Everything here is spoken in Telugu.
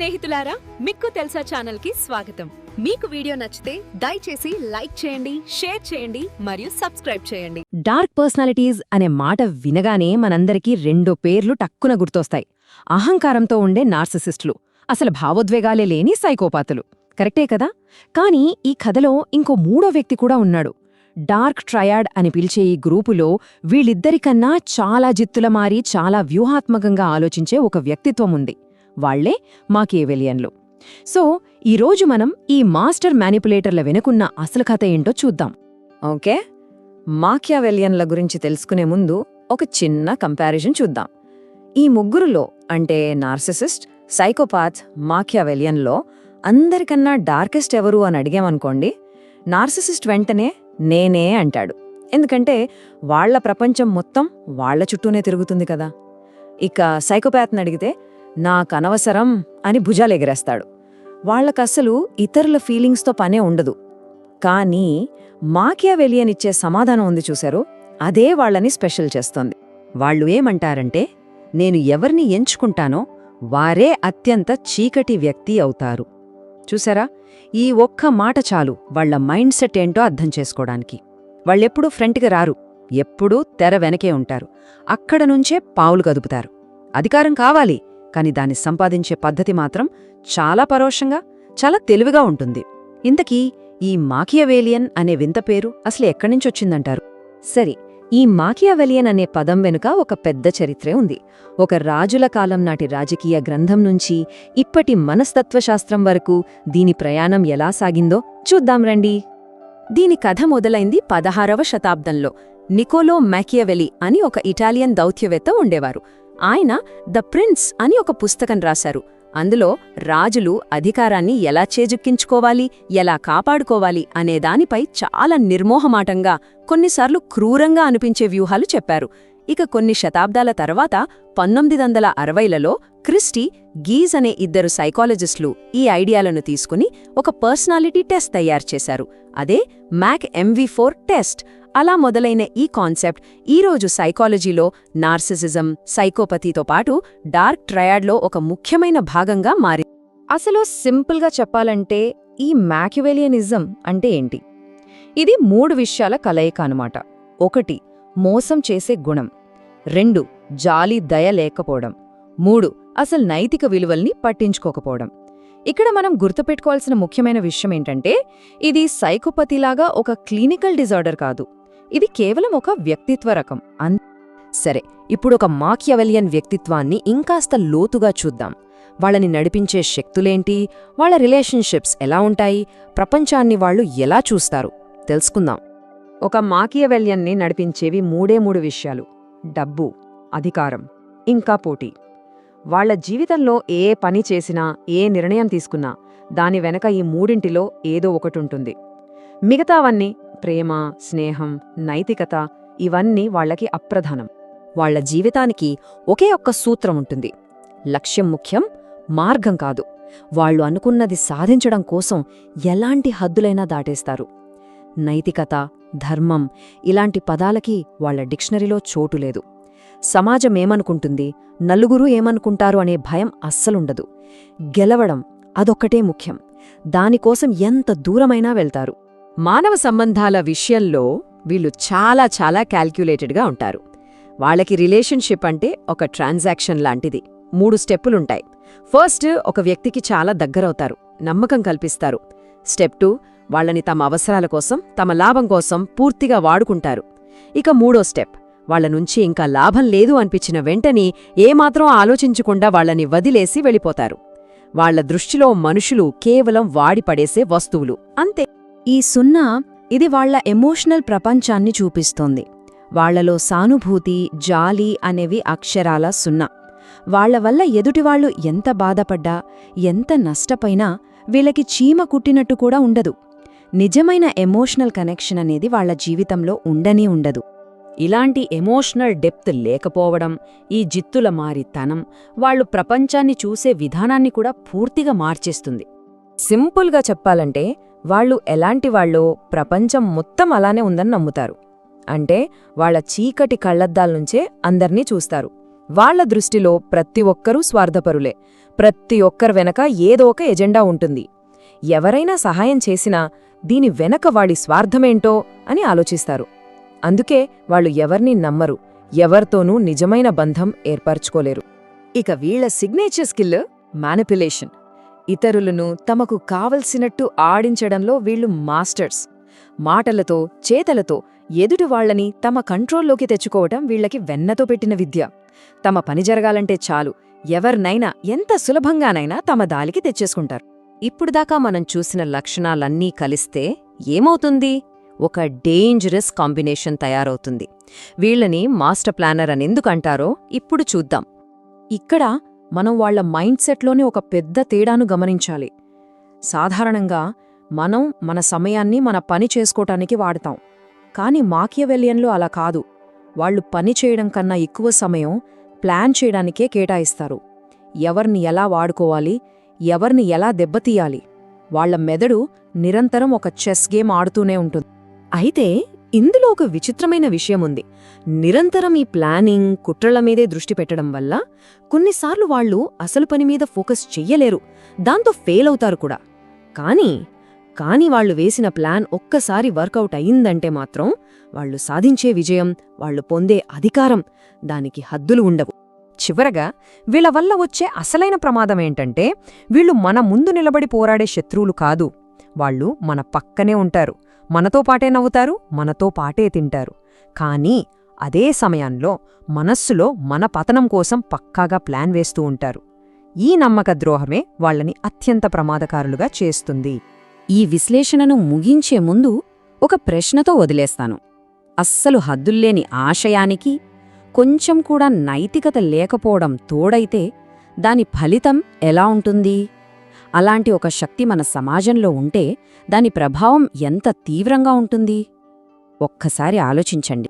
స్నేహితులారా మిక్కు తెలుసా ఛానల్కి స్వాగతం. మీకు వీడియో నచ్చితే దయచేసి లైక్ చేయండి షేర్ చేయండి మరియు సబ్స్క్రైబ్ చేయండి. డార్క్ పర్సనాలిటీస్ అనే మాట వినగానే మనందరికీ రెండు పేర్లు టక్కున గుర్తొస్తాయి. అహంకారంతో ఉండే నార్సిసిస్టులు అసలు భావోద్వేగాలే లేని సైకోపాతులు. కరెక్టే కదా? కానీ ఈ కథలో ఇంకో మూడో వ్యక్తి కూడా ఉన్నాడు. డార్క్ ట్రయాడ్ అని పిలిచే ఈ గ్రూపులో వీళ్ళిద్దరికన్నా చాలా జిత్తుల మారి చాలా వ్యూహాత్మకంగా ఆలోచించే ఒక వ్యక్తిత్వం ఉంది. వాళ్ళే మాకేవెలియన్లు సో ఈరోజు మనం ఈ మాస్టర్ మ్యానిపులేటర్ల వెనుకున్న అసలు కథ ఏంటో చూద్దాం. ఓకే? మాక్యావెలియన్ల గురించి తెలుసుకునే ముందు ఒక చిన్న కంపారిజన్ చూద్దాం. ఈ ముగ్గురులో అంటే నార్సిసిస్ట్ సైకోపాత్ మాక్యావెలియన్లో అందరికన్నా డార్కెస్ట్ ఎవరు అని అడిగామనుకోండి నార్సిసిస్ట్ వెంటనే నేనే అంటాడు. ఎందుకంటే వాళ్ళ ప్రపంచం మొత్తం వాళ్ళ చుట్టూనే తిరుగుతుంది కదా. ఇక సైకోపాత్ని అడిగితే నాకనవసరం అని భుజాలెగిరేస్తాడు. వాళ్ళకసలు ఇతరుల ఫీలింగ్స్తో పనే ఉండదు. కానీ మాకియావెలియనిచ్చే సమాధానం ఉంది చూశారు? అదే వాళ్ళని స్పెషల్ చేస్తోంది. వాళ్ళు ఏమంటారంటే నేను ఎవరిని ఎంచుకుంటానో వారే అత్యంత చీకటి వ్యక్తి అవుతారు. చూసారా ఈ ఒక్క మాట చాలు వాళ్ళ మైండ్ సెట్ ఏంటో అర్థం చేసుకోవడానికి. వాళ్ళెప్పుడూ ఫ్రంట్కి రారు. ఎప్పుడూ తెర వెనకే ఉంటారు. అక్కడ నుంచే పావులు కదుపుతారు. అధికారం కావాలి. కాని దాన్ని సంపాదించే పద్ధతి మాత్రం చాలా పరోక్షంగా చాలా తెలివిగా ఉంటుంది. ఇంతకీ ఈ మాకియవేలియన్ అనే వింత పేరు అసలు ఎక్కడ్నుంచొచ్చిందంటారు సరే ఈ మాకియావెలియన్ అనే పదం వెనుక ఒక పెద్ద చరిత్రే ఉంది. ఒక రాజుల కాలం నాటి రాజకీయ గ్రంథం నుంచి ఇప్పటి మనస్తత్వశాస్త్రం వరకు దీని ప్రయాణం ఎలా సాగిందో చూద్దాం రండి. దీని కథ మొదలైంది పదహారవ శతాబ్దంలో. నికోలో మ్యాకియవెలి అని ఒక ఇటాలియన్ దౌత్యవేత్త ఉండేవారు. ఆయన ద ప్రిన్స్ అని ఒక పుస్తకం రాశారు. అందులో రాజులు అధికారాన్ని ఎలా చేజుక్కించుకోవాలి ఎలా కాపాడుకోవాలి అనే దానిపై చాలా నిర్మోహమాటంగా కొన్నిసార్లు క్రూరంగా అనిపించే వ్యూహాలు చెప్పారు. ఇక కొన్ని శతాబ్దాల తర్వాత పంతొమ్మిది వందల అరవైలలో క్రిస్టీ గీజ్ అనే ఇద్దరు సైకాలజిస్టులు ఈ ఐడియాలను తీసుకుని ఒక పర్సనాలిటీ టెస్ట్ తయారు చేశారు. అదే మ్యాక్ ఎంవి ఫోర్ టెస్ట్. అలా మొదలైన ఈ కాన్సెప్ట్ ఈరోజు సైకాలజీలో నార్సిసిజం సైకోపతితో పాటు డార్క్ ట్రయాడ్లో ఒక ముఖ్యమైన భాగంగా మారి అసలు సింపుల్గా చెప్పాలంటే ఈ మ్యాక్యువెలియనిజం అంటే ఏంటి? ఇది మూడు విషయాల కలయిక అనమాట ఒకటి మోసం చేసే గుణం. రెండు జాలి దయ లేకపోవడం. మూడు అసలు నైతిక విలువల్ని పట్టించుకోకపోవడం. ఇక్కడ మనం గుర్తుపెట్టుకోవాల్సిన ముఖ్యమైన విషయం ఏంటంటే ఇది సైకోపతిలాగా ఒక క్లినికల్ డిజార్డర్ కాదు. ఇది కేవలం ఒక వ్యక్తిత్వ రకం. అన్ సరే ఇప్పుడు ఒక మాక్యవెలియన్ వ్యక్తిత్వాన్ని ఇంకాస్త లోతుగా చూద్దాం. వాళ్ళని నడిపించే శక్తులేంటి? వాళ్ళ రిలేషన్షిప్స్ ఎలా ఉంటాయి? ప్రపంచాన్ని వాళ్ళు ఎలా చూస్తారు? తెలుసుకుందాం. ఒక మాకియవెల్యన్ని నడిపించేవి మూడే మూడు విషయాలు. డబ్బు అధికారం ఇంకా పోటీ. వాళ్ళ జీవితంలో ఏ పని చేసినా ఏ నిర్ణయం తీసుకున్నా దాని వెనక ఈ మూడింటిలో ఏదో ఒకటుంటుంది. మిగతావన్నీ ప్రేమ స్నేహం నైతికత ఇవన్నీ వాళ్ళకి అప్రధానం. వాళ్ళ జీవితానికి ఒకే ఒక్క సూత్రం ఉంటుంది. లక్ష్యం ముఖ్యం మార్గం కాదు. వాళ్ళు అనుకున్నది సాధించడం కోసం ఎలాంటి హద్దులైనా దాటేస్తారు. నైతికత ధర్మం ఇలాంటి పదాలకి వాళ్ళ డిక్షనరీలో చోటు లేదు. సమాజమేమనుకుంటుంది? నలుగురు ఏమనుకుంటారు అనే భయం అస్సలుండదు. గెలవడం అదొక్కటే ముఖ్యం. దానికోసం ఎంత దూరమైనా వెళ్తారు. మానవ సంబంధాల విషయంలో వీళ్ళు చాలా చాలా క్యాల్క్యులేటెడ్గా ఉంటారు. వాళ్ళకి రిలేషన్షిప్ అంటే ఒక ట్రాన్సాక్షన్ లాంటిది. మూడు స్టెప్పులుంటాయి. ఫస్ట్ ఒక వ్యక్తికి చాలా దగ్గరవుతారు. నమ్మకం కల్పిస్తారు. స్టెప్ టూ వాళ్ళని తమ అవసరాల కోసం తమ లాభం కోసం పూర్తిగా వాడుకుంటారు. ఇక మూడో స్టెప్ వాళ్ళ నుంచి ఇంకా లాభం లేదు అనిపించిన వెంటనే ఏమాత్రం ఆలోచించకుండా వాళ్ళని వదిలేసి వెళ్ళిపోతారు. వాళ్ళ దృష్టిలో మనుషులు కేవలం వాడిపడేసే వస్తువులు. అంతే. ఈ సున్నా ఇది వాళ్ళ ఎమోషనల్ ప్రపంచాన్ని చూపిస్తోంది. వాళ్ళలో సానుభూతి జాలి అనేవి అక్షరాల సున్నా. వాళ్ళ వల్ల ఎదుటివాళ్ళు ఎంత బాధపడ్డా ఎంత నష్టపోయినా వీళ్ళకి చీమ కుట్టినట్టు కూడా ఉండదు. నిజమైన ఎమోషనల్ కనెక్షన్ అనేది వాళ్ళ జీవితంలో ఉండనే ఉండదు. ఇలాంటి ఎమోషనల్ డెప్త్ లేకపోవడం ఈ జిత్తుల మారితనం వాళ్ళు ప్రపంచాన్ని చూసే విధానాన్ని కూడా పూర్తిగా మార్చేస్తుంది. సింపుల్గా చెప్పాలంటే వాళ్ళు ఎలాంటి వాళ్ళో ప్రపంచం మొత్తం అలానే ఉందని నమ్ముతారు. అంటే వాళ్ళ చీకటి కళ్ళద్దాల్నుంచే అందర్నీ చూస్తారు. వాళ్ళ దృష్టిలో ప్రతి ఒక్కరూ స్వార్థపరులే. ప్రతి ఒక్కరి వెనక ఏదో ఒక ఎజెండా ఉంటుంది. ఎవరైనా సహాయం చేసినా దీని వెనక వాడి స్వార్థమేంటో అని ఆలోచిస్తారు. అందుకే వాళ్ళు ఎవర్నీ నమ్మరు ఎవరితోనూ నిజమైన బంధం ఏర్పరచుకోలేరు. ఇక వీళ్ళ సిగ్నేచర్ స్కిల్ మ్యానిపులేషన్ ఇతరులను తమకు కావలసినట్టు ఆడించడంలో వీళ్ళు మాస్టర్స్ మాటలతో చేతలతో ఎదుటి వాళ్ళని తమ కంట్రోల్లోకి తెచ్చుకోవటం వీళ్ళకి వెన్నతో పెట్టిన విద్య. తమ పని జరగాలంటే చాలు ఎవరినైనా ఎంత సులభంగానైనా తమ దాలికి తెచ్చేసుకుంటారు. ఇప్పుడుదాకా మనం చూసిన లక్షణాలన్నీ కలిస్తే ఏమవుతుంది? ఒక డేంజరస్ కాంబినేషన్ తయారవుతుంది. వీళ్ళని మాస్టర్ ప్లానర్ అని ఎందుకంటారో ఇప్పుడు చూద్దాం. ఇక్కడ మనం వాళ్ళ మైండ్ సెట్లోనే ఒక పెద్ద తేడాను గమనించాలి. సాధారణంగా మనం మన సమయాన్ని మన పని చేసుకోటానికి వాడతాం. కాని మాకియవెలియన్లో అలా కాదు. వాళ్ళు పని చేయడం కన్నా ఎక్కువ సమయం ప్లాన్ చేయడానికే కేటాయిస్తారు. ఎవర్ని ఎలా వాడుకోవాలి? ఎవర్ని ఎలా దెబ్బతీయాలి? వాళ్ళ మెదడు నిరంతరం ఒక చెస్ గేమ్ ఆడుతూనే ఉంటుంది. అయితే ఇందులో ఒక విచిత్రమైన విషయముంది నిరంతరం ఈ ప్లానింగ్ కుట్రల మీదే దృష్టి పెట్టడం వల్ల కొన్నిసార్లు వాళ్ళు అసలు పని మీద ఫోకస్ చెయ్యలేరు. దాంతో ఫెయిల్ అవుతారు కూడా. కానీ కాని వాళ్ళు వేసిన ప్లాన్ ఒక్కసారి వర్కౌట్ అయిందంటే మాత్రం వాళ్ళు సాధించే విజయం వాళ్ళు పొందే అధికారం దానికి హద్దులు ఉండవు. చివరగా వీళ్ళ వల్ల వచ్చే అసలైన ప్రమాదమేంటంటే వీళ్ళు మన ముందు నిలబడి పోరాడే శత్రువులు కాదు. వాళ్ళు మన పక్కనే ఉంటారు. మనతో పాటే నవ్వుతారు మనతో పాటే తింటారు. కానీ అదే సమయంలో మనస్సులో మన పతనం కోసం పక్కాగా ప్లాన్ వేస్తూ ఉంటారు. ఈ నమ్మక ద్రోహమే వాళ్ళని అత్యంత ప్రమాదకారులుగా చేస్తుంది. ఈ విశ్లేషణను ముగించే ముందు ఒక ప్రశ్నతో వదిలేస్తాను. అస్సలు హద్దుల్లేని ఆశయానికి కొంచెం కూడా నైతికత లేకపోవడం తోడైతే దాని ఫలితం ఎలా ఉంటుంది? అలాంటి ఒక శక్తి మన సమాజంలో ఉంటే దాని ప్రభావం ఎంత తీవ్రంగా ఉంటుంది? ఒక్కసారి ఆలోచించండి.